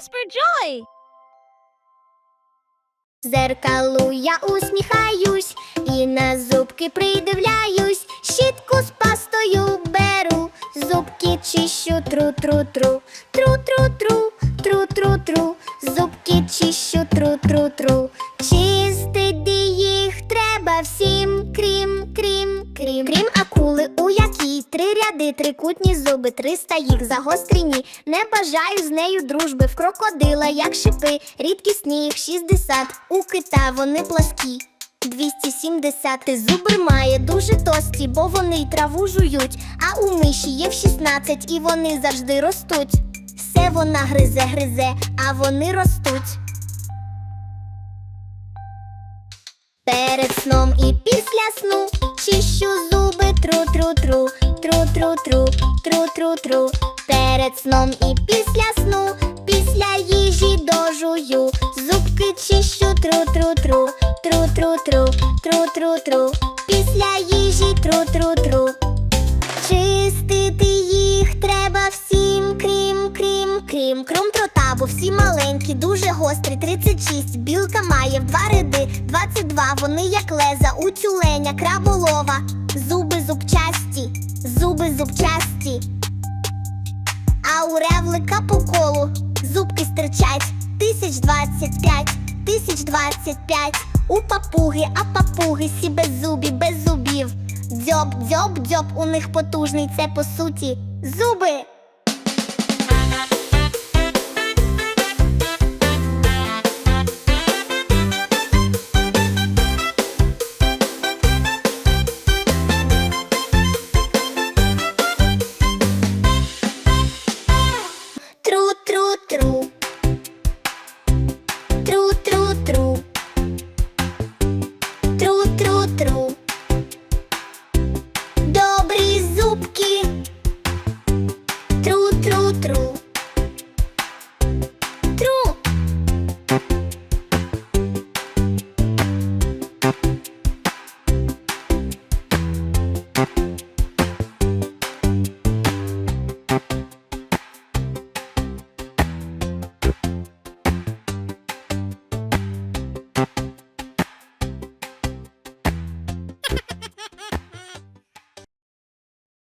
Casper Joy. Зеркалу я усміхаюсь і на зубки придивляюсь, щітку з пастою беру, зубки чищу тру-тру-тру, тру-тру-тру, тру-тру-тру, зубки чищу тру-тру-тру. Чистити їх треба всім, крім, крім, крім, крім три ряди, трикутні зуби, триста їх загострені. Не бажаю з нею дружби в крокодила, як шипи, рідкісні їх 60, у кита вони пласкі. 270 зубр має дуже тості, бо вони й траву жують, а у миші є в 16 і вони завжди ростуть. Все вона гризе, гризе, а вони ростуть. Перед сном і після сну чищу зуби тру-тру-тру, тру-тру-тру, тру-тру-тру. Перед сном і після сну, після їжі дожую. Зубки чищу тру-тру-тру, тру-тру-тру, тру-тру-тру. Після їжі тру-тру-тру. Чистити їх треба всім, крім, крім, крім, крім трота, бо всі маленькі, дуже гострі, 36. Білка має в два ряди, 22. Вони як леза, у тюленя, краболова, зуби зубчасті, зуби зубчасті. А у ревлика по колу зубки стирчать, тисяч двадцять п'ять, тисяч двадцять п'ять. У папуги, а папуги сі без зубів, без зубів. Дзьоб, дзьоб, дзьоб, у них потужний, це по суті зуби.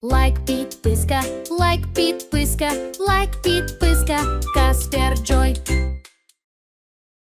Лайк підписка, лайк підписка, лайк підписка, Каспер Джой.